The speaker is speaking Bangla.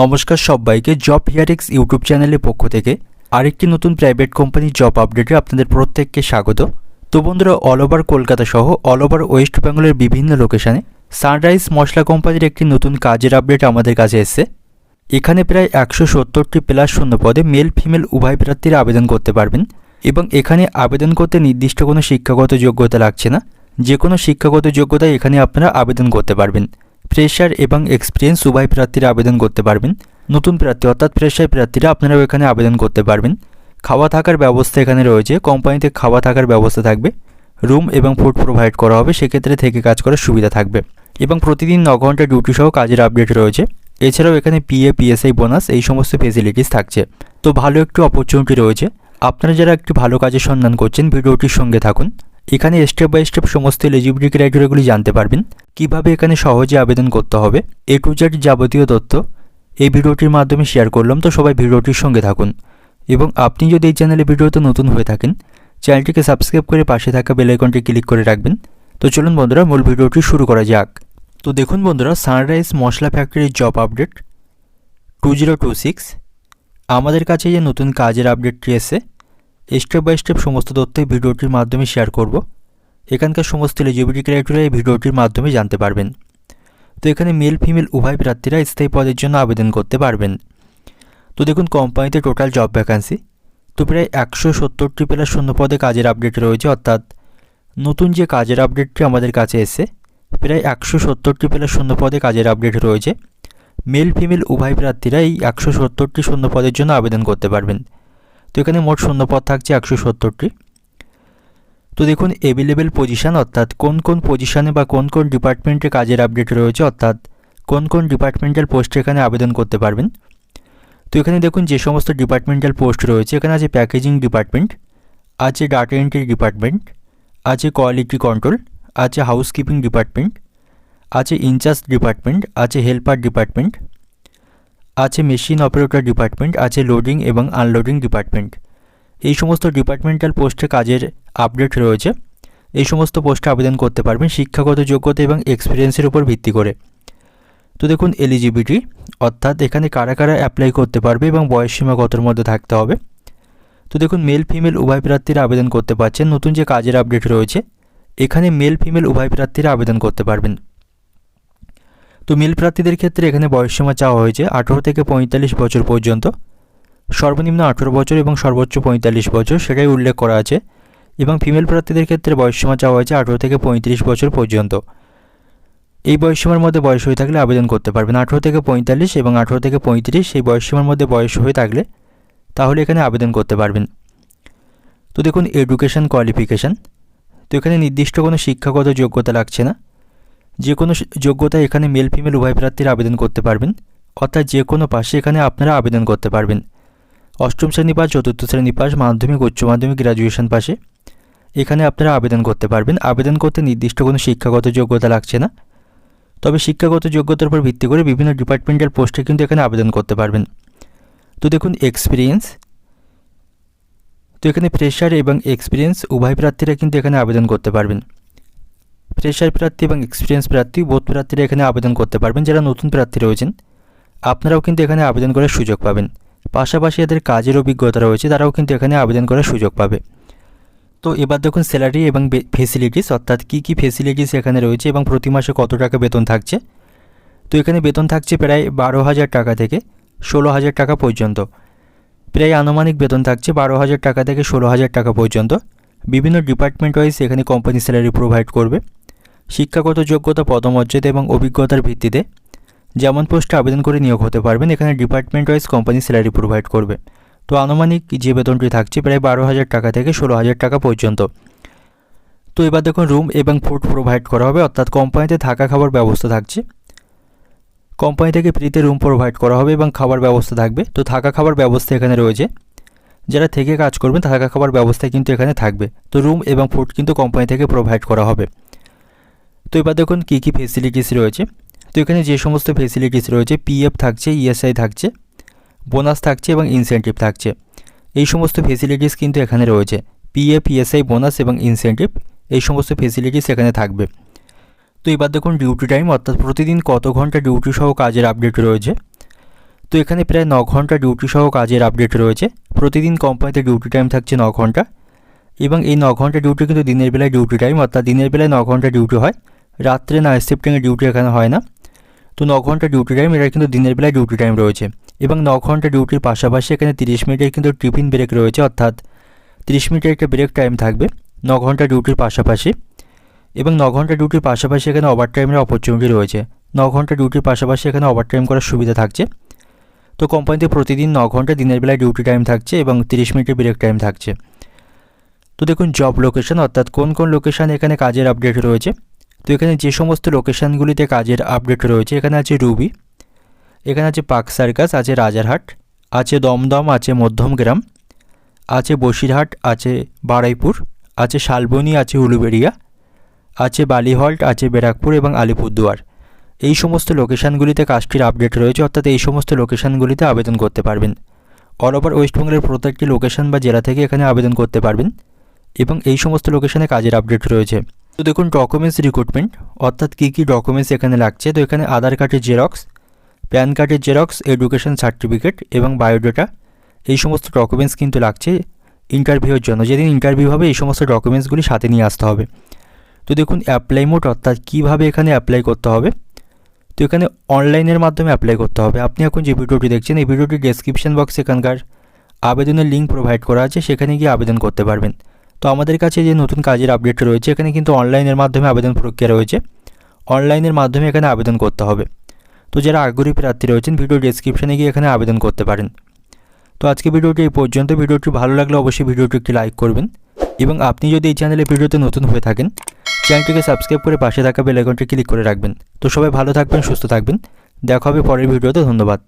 নমস্কার সবাইকে জব হিয়ারিক্স ইউটিউব চ্যানেলের পক্ষ থেকে আরেকটি নতুন প্রাইভেট কোম্পানির জব আপডেটে আপনাদের প্রত্যেককে স্বাগত। তো বন্ধুরা অল ওভার কলকাতা সহ অল ওভার ওয়েস্ট বেঙ্গলের বিভিন্ন লোকেশানে সানরাইজ মশলা কোম্পানির একটি নতুন কাজের আপডেট আমাদের কাছে এসেছে। এখানে প্রায় একশো সত্তরটি প্লাস শূন্য পদে মেল ফিমেল উভয় প্রার্থীরা আবেদন করতে পারবেন এবং এখানে আবেদন করতে নির্দিষ্ট কোনো শিক্ষাগত যোগ্যতা লাগছে না। যে কোনো শিক্ষাগত যোগ্যতায় এখানে আপনারা আবেদন করতে পারবেন। ফ্রেশার এবং এক্সপিরিয়েন্স উভয় প্রার্থীরা আবেদন করতে পারবেন। নতুন প্রার্থী অর্থাৎ ফ্রেশার প্রার্থীরা আপনারাও এখানে আবেদন করতে পারবেন। খাওয়া থাকার ব্যবস্থা এখানে রয়েছে। কোম্পানিতে খাওয়া থাকার ব্যবস্থা থাকবে। রুম এবং ফুড প্রোভাইড করা হবে। সেক্ষেত্রে থেকে কাজ করার সুবিধা থাকবে। এবং প্রতিদিন ন ঘণ্টা ডিউটি সহ কাজের আপডেট রয়েছে। এছাড়াও এখানে পিএ পিএসআই বোনাস এই সমস্ত ফেসিলিটিস থাকছে। তো ভালো একটু অপরচুনিটি রয়েছে। আপনারা যারা একটি ভালো কাজের সন্ধান করছেন, ভিডিওটির সঙ্গে থাকুন। এখানে স্টেপ বাই স্টেপ সমস্ত এলিজিবিলিটি ক্রাইটেরিয়াগুলি জানতে পারবেন। কীভাবে এখানে সহজে আবেদন করতে হবে, এ টু জেড যাবতীয় তথ্য এই ভিডিওটির মাধ্যমে শেয়ার করলাম। তো সবাই ভিডিওটির সঙ্গে থাকুন এবং আপনি যদি এই চ্যানেলে ভিডিওতে নতুন হয়ে থাকেন চ্যানেলটিকে সাবস্ক্রাইব করে পাশে থাকা বেল আইকনটি ক্লিক করে রাখবেন। তো চলুন বন্ধুরা, মূল ভিডিওটি শুরু করা যাক। তো দেখুন বন্ধুরা সানরাইজ মশলা ফ্যাক্টরির job update two zero two six আমাদের কাছে যে নতুন কাজের আপডেটটি এসে স্টেপ বাই স্টেপ সমস্ত তথ্য এই ভিডিওটির মাধ্যমে শেয়ার করব। এখানকার সমস্ত এলিজিবিলিটি ক্রাইটেরিয়া এই ভিডিওটির মাধ্যমে জানতে পারবেন। তো এখানে মেল ফিমেল উভয় প্রার্থীরা স্থায়ী পদের জন্য আবেদন করতে পারবেন। তো দেখুন কোম্পানিতে টোটাল জব ভ্যাকান্সি তো প্রায় একশো সত্তরটি প্লাস শূন্য পদে কাজের আপডেট রয়েছে, অর্থাৎ নতুন যে কাজের আপডেটটি আমাদের কাছে এসে প্রায় একশো সত্তরটি প্লাস শূন্য পদে কাজের আপডেট রয়েছে। মেল ফিমেল উভয় প্রার্থীরা এই একশো সত্তরটি শূন্য পদের জন্য আবেদন করতে পারবেন। তো এখানে মোট শূন্য পদ থাকছে একশো সত্তরটি। তো দেখুন এভেলেবেল পজিশান অর্থাৎ কোন কোন পজিশানে বা কোন কোন ডিপার্টমেন্টে কাজের আপডেট রয়েছে, অর্থাৎ কোন কোন ডিপার্টমেন্টাল পোস্টে এখানে আবেদন করতে পারবেন। তো এখানে দেখুন, যে সমস্ত ডিপার্টমেন্টাল পোস্ট রয়েছে, এখানে আছে প্যাকেজিং ডিপার্টমেন্ট আছে ডাটা এন্ট্রি ডিপার্টমেন্ট আছে কোয়ালিটি কন্ট্রোল আছে হাউসকিপিং ডিপার্টমেন্ট আছে ইনচার্জ ডিপার্টমেন্ট আছে হেল্পার ডিপার্টমেন্ট আছে মেশিন অপারেটর ডিপার্টমেন্ট আছে লোডিং এবং আনলোডিং ডিপার্টমেন্ট এই সমস্ত ডিপার্টমেন্টাল পোস্টে কাজের আপডেট রয়েছে। এই সমস্ত পোস্টে আবেদন করতে পারবেন শিক্ষাগত যোগ্যতা এবং এক্সপিরিয়েন্সের উপর ভিত্তি করে। তো দেখুন এলিজিবিলিটি অর্থাৎ এখানে কারা কারা অ্যাপ্লাই করতে পারবে এবং বয়সসীমা কতর মধ্যে থাকতে হবে। তো দেখুন মেল ফিমেল উভয় প্রার্থীরা আবেদন করতে পারছেন। নতুন যে কাজের আপডেট রয়েছে, এখানে মেল ফিমেল উভয় প্রার্থীরা আবেদন করতে পারবেন। তো মেল প্রার্থীদের ক্ষেত্রে এখানে বয়সসীমা চাওয়া হয়েছে আঠেরো থেকে পঁয়তাল্লিশ বছর পর্যন্ত। সর্বনিম্ন আঠেরো বছর এবং সর্বোচ্চ পঁয়তাল্লিশ বছর সেটাই উল্লেখ করা আছে এবং ফিমেল প্রার্থীদের ক্ষেত্রে বয়সসীমা চাওয়া হয়েছে আঠেরো থেকে পঁয়ত্রিশ বছর পর্যন্ত। এই বয়সসীমার মধ্যে বয়স হয়ে থাকলে আবেদন করতে পারবেন। আঠেরো থেকে পঁয়তাল্লিশ এবং আঠেরো থেকে পঁয়ত্রিশ এই বয়সসীমার মধ্যে বয়স হয়ে থাকলে তাহলে এখানে আবেদন করতে পারবেন। তো দেখুন, এডুকেশন কোয়ালিফিকেশান। তো এখানে নির্দিষ্ট কোনো শিক্ষাগত যোগ্যতা লাগছে না। যে কোনো যোগ্যতা এখানে মেল ফিমেল উভয় প্রার্থীরা আবেদন করতে পারবেন, অর্থাৎ যে কোনো পাশে এখানে আপনারা আবেদন করতে পারবেন। অষ্টম শ্রেণি পাস চতুর্থ শ্রেণি পাস মাধ্যমিক, উচ্চ মাধ্যমিক গ্র্যাজুয়েশন পাশে এখানে আপনারা আবেদন করতে পারবেন। আবেদন করতে নির্দিষ্ট কোনো শিক্ষাগত যোগ্যতা লাগছে না, তবে শিক্ষাগত যোগ্যতার উপর ভিত্তি করে বিভিন্ন ডিপার্টমেন্টাল পোস্টে কিন্তু এখানে আবেদন করতে পারবেন। তো দেখুন এক্সপিরিয়েন্স তো এখানে ফ্রেশার এবং এক্সপিরিয়েন্স উভয় প্রার্থীরা কিন্তু এখানে আবেদন করতে পারবেন। ফ্রেশার প্রার্থী এবং এক্সপিরিয়েন্স প্রার্থী বোধ প্রার্থীরা এখানে আবেদন করতে পারবেন যারা নতুন প্রার্থী রয়েছেন। আপনারাও কিন্তু এখানে আবেদন করার সুযোগ পাবেন। পাশাপাশি এদের কাজের অভিজ্ঞতা রয়েছে, তারাও কিন্তু এখানে আবেদন করার সুযোগ পাবে। তো এবার দেখুন স্যালারি এবং ফেসিলিটিস অর্থাৎ কী কী ফেসিলিটিস এখানে রয়েছে এবং প্রতি মাসে কত টাকা বেতন থাকছে? তো এখানে বেতন থাকছে প্রায় বারো হাজার টাকা থেকে ষোলো হাজার টাকা পর্যন্ত। প্রায় আনুমানিক বেতন থাকছে বারো হাজার টাকা থেকে ষোলো হাজার টাকা পর্যন্ত। বিভিন্ন ডিপার্টমেন্ট ওয়াইজ এখানে কোম্পানি স্যালারি প্রোভাইড করবে। শিক্ষাগত যোগ্যতা, পদমর্যাদা এবং অভিজ্ঞতার ভিত্তিতে যেমন পোস্টে আবেদন করে নিয়োগ হতে পারবেন, এখানে department wise company salary provide করবে। তো আনুমানিক যে বেতনটি থাকছে প্রায় বারো হাজার টাকা থেকে ষোলো হাজার টাকা পর্যন্ত। তো এবার দেখুন রুম এবং ফুড প্রোভাইড করা হবে, অর্থাৎ কোম্পানিতে থাকা খাবার ব্যবস্থা থাকছে। কোম্পানি থেকে ফ্রিতে রুম প্রোভাইড করা হবে এবং খাবার ব্যবস্থা থাকবে। তো থাকা খাবার ব্যবস্থা এখানে রয়েছে। যারা থেকে কাজ করবেন, থাকা খাবার ব্যবস্থা কিন্তু এখানে থাকবে। তো রুম এবং ফুড কিন্তু কোম্পানি থেকে প্রোভাইড করা হবে। তো এবার দেখুন কী কী ফেসিলিটিস রয়েছে। তো এখানে যে সমস্ত ফেসিলিটিস রয়েছে পিএফ থাকছে ইএসআই থাকছে বোনাস থাকছে এবং ইনসেন্টিভ থাকছে। এই সমস্ত ফেসিলিটিস কিন্তু এখানে রয়েছে। পিএফ ইএসআই বোনাস এবং ইনসেন্টিভ এই সমস্ত ফেসিলিটিস এখানে থাকবে। তো এবার দেখুন ডিউটি টাইম অর্থাৎ প্রতিদিন কত ঘণ্টা ডিউটি সহ কাজের আপডেট রয়েছে। তো তো এখানে প্রায় ন ঘণ্টা ডিউটি সহ কাজের আপডেট রয়েছে। প্রতিদিন কোম্পানিতে ডিউটি টাইম থাকছে ন ঘণ্টা। এবং এই ন ঘণ্টা ডিউটি কিন্তু দিনের বেলায় ডিউটি টাইম অর্থাৎ দিনের বেলায় ন ঘণ্টা ডিউটি হয়। রাত্রে নাইট শিফটিংয়ে ডিউটি এখানে হয় না? তো ন ঘণ্টা ডিউটি টাইম এটা কিন্তু দিনের বেলায় ডিউটি টাইম রয়েছে। এবং ন ঘণ্টা ডিউটির পাশাপাশি এখানে তিরিশ মিনিটের কিন্তু টিফিন ব্রেক রয়েছে, অর্থাৎ তিরিশ মিনিটের একটা ব্রেক টাইম থাকবে ন ঘণ্টা ডিউটির পাশাপাশি। এবং ন ঘণ্টা ডিউটির পাশাপাশি এখানে ওভার টাইমের অপরচুনিটি রয়েছে। ন ঘণ্টা ডিউটির পাশাপাশি এখানে ওভার টাইম করার সুবিধা থাকছে। তো কোম্পানিতে প্রতিদিন ন ঘণ্টা দিনের বেলায় ডিউটি টাইম থাকছে এবং তিরিশ মিনিটের ব্রেক টাইম থাকছে। তো দেখুন জব লোকেশন অর্থাৎ কোন কোন লোকেশান এখানে কাজের আপডেট রয়েছে। তো এখানে যে সমস্ত লোকেশানগুলিতে কাজের আপডেট রয়েছে, এখানে আছে রুবি এখানে আছে পাক সার্কাস আছে রাজারহাট আছে দমদম আছে মধ্যমগ্রাম আছে বসিরহাট আছে বারাইপুর আছে শালবনী আছে উলুবেড়িয়া আছে বালিহল্ট আছে ব্যারাকপুর এবং আলিপুরদুয়ার এই সমস্ত লোকেশানগুলিতে কাজটির আপডেট রয়েছে, অর্থাৎ এই সমস্ত লোকেশানগুলিতে আবেদন করতে পারবেন। অল ওভার ওয়েস্টবেঙ্গলের প্রত্যেকটি লোকেশান বা জেলা থেকে এখানে আবেদন করতে পারবেন এবং এই সমস্ত লোকেশানে কাজের আপডেট রয়েছে। তো দেখুন ডকুমেন্টস রিক্রুটমেন্ট অর্থাৎ কী কী ডকুমেন্টস এখানে লাগছে? তো এখানে আধার কার্ডের জেরক্স প্যান কার্ডের জেরক্স এডুকেশন সার্টিফিকেট এবং বায়োডাটা এই সমস্ত ডকুমেন্টস কিন্তু লাগছে ইন্টারভিউর জন্য। যেদিন ইন্টারভিউ হবে, এই সমস্ত ডকুমেন্টসগুলি সাথে নিয়ে আসতে হবে। তো দেখুন অ্যাপ্লাই মোড অর্থাৎ কীভাবে এখানে অ্যাপ্লাই করতে হবে? তো এখানে অনলাইনের মাধ্যমে অ্যাপ্লাই করতে হবে। আপনি এখন যে ভিডিওটি দেখছেন, এই ভিডিওটির ডেসক্রিপশন বক্সে এখানকার আবেদনের লিঙ্ক প্রোভাইড করা আছে। সেখানে গিয়ে আবেদন করতে পারবেন। তো আমাদের কাছে যে নতুন কাজের আপডেট রয়েছে, এখানে কিন্তু অনলাইনের মাধ্যমে আবেদন প্রক্রিয়া রয়েছে। অনলাইনের মাধ্যমে এখানে আবেদন করতে হবে। তো যারা আগ্রহী প্রার্থী রয়েছেন ভিডিও ডেসক্রিপশনে গিয়ে এখানে আবেদন করতে পারেন। তো আজকে ভিডিওটি এই পর্যন্ত। ভিডিওটি ভালো লাগলে অবশ্যই ভিডিওটি একটি লাইক করবেন। এবং আপনি যদি এই চ্যানেলে ভিডিওতে নতুন হয়ে থাকেন চ্যানেলটিকে সাবস্ক্রাইব করে পাশে থাকা বেল আইকনটি ক্লিক করে রাখবেন। তো সবাই ভালো থাকবেন, সুস্থ থাকবেন। দেখা হবে পরের ভিডিওতে ধন্যবাদ।